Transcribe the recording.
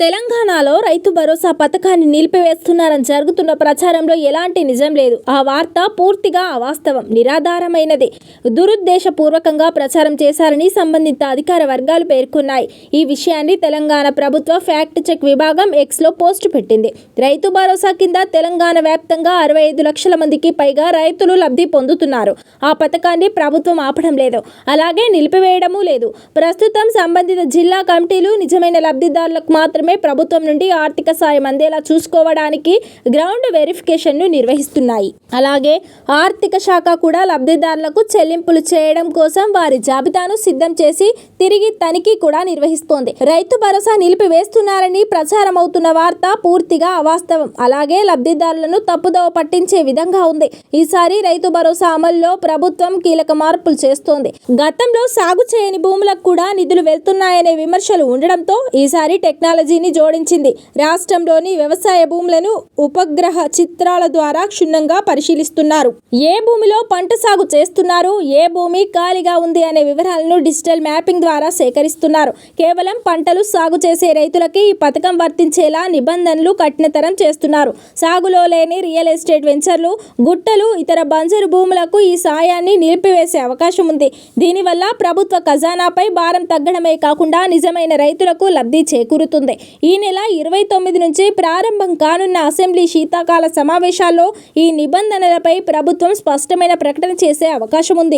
తెలంగాణలో రైతు భరోసా పథకాన్ని నిలిపివేస్తున్నారని జరుగుతున్న ప్రచారంలో ఎలాంటి నిజం లేదు. ఆ వార్త పూర్తిగా అవాస్తవం నిరాధారమైనది. దురుద్దేశపూర్వకంగా ప్రచారం చేశారని సంబంధిత అధికార వర్గాలు పేర్కొన్నాయి. ఈ విషయాన్ని తెలంగాణ ప్రభుత్వ ఫ్యాక్ట్ చెక్ విభాగం ఎక్స్లో పోస్ట్ పెట్టింది. రైతు భరోసా కింద తెలంగాణ వ్యాప్తంగా అరవై ఐదు లక్షల మందికి పైగా రైతులు లబ్ధి పొందుతున్నారు. ఆ పథకాన్ని ప్రభుత్వం ఆపడం లేదు. అలాగే నిలిపివేయడమూ లేదు. ప్రస్తుతం సంబంధిత జిల్లా కమిటీలు నిజమైన లబ్ధిదారులకు మాత్రమే ప్రభుత్వం నుండి ఆర్థిక సాయం అందేలా చూసుకోవడానికి గ్రౌండ్ వెరిఫికేషన్ను నిర్వహిస్తున్నాయి. అలాగే ఆర్థిక శాఖ కూడా లబ్ధిదారులకు చెల్లింపులు చేయడం కోసం వారి జాబితాను సిద్ధం చేసి తిరిగి తనిఖీ కూడా నిర్వహిస్తోంది. రైతు భరోసా నిలిపివేస్తున్నారని ప్రచారం అవుతున్న వార్త పూర్తిగా అవాస్తవం. అలాగే లబ్ధిదారులను తప్పుదోవ పట్టించే విధంగా ఉంది. ఈసారి రైతు భరోసా అమల్లో ప్రభుత్వం కీలక మార్పులు చేస్తోంది. గతంలో సాగు చేయని భూములకు కూడా నిధులు వెళ్తున్నాయనే విమర్శలు ఉండడంతో ఈసారి టెక్నాలజీ టెక్నాలజీని జోడించింది. రాష్ట్రంలోని వ్యవసాయ భూములను ఉపగ్రహ చిత్రాల ద్వారా క్షుణ్ణంగా పరిశీలిస్తున్నారు. ఏ భూమిలో పంట సాగు చేస్తున్నారు ఏ భూమి ఖాళీగా ఉంది అనే వివరాలను డిజిటల్ మ్యాపింగ్ ద్వారా సేకరిస్తున్నారు. కేవలం పంటలు సాగు చేసే రైతులకి ఈ పథకం వర్తించేలా నిబంధనలు కఠినతరం చేస్తున్నారు. సాగులో లేని రియల్ ఎస్టేట్ వెంచర్లు గుట్టలు ఇతర బంజరు భూములకు ఈ సాయాన్ని నిలిపివేసే అవకాశం ఉంది. దీనివల్ల ప్రభుత్వ ఖజానాపై భారం తగ్గడమే కాకుండా నిజమైన రైతులకు లబ్ధి చేకూరుతుంది. ఈ నెల ఇరవై తొమ్మిది నుంచి ప్రారంభం కానున్న అసెంబ్లీ శీతాకాల సమావేశాల్లో ఈ నిబంధనలపై ప్రభుత్వం స్పష్టమైన ప్రకటన చేసే అవకాశం ఉంది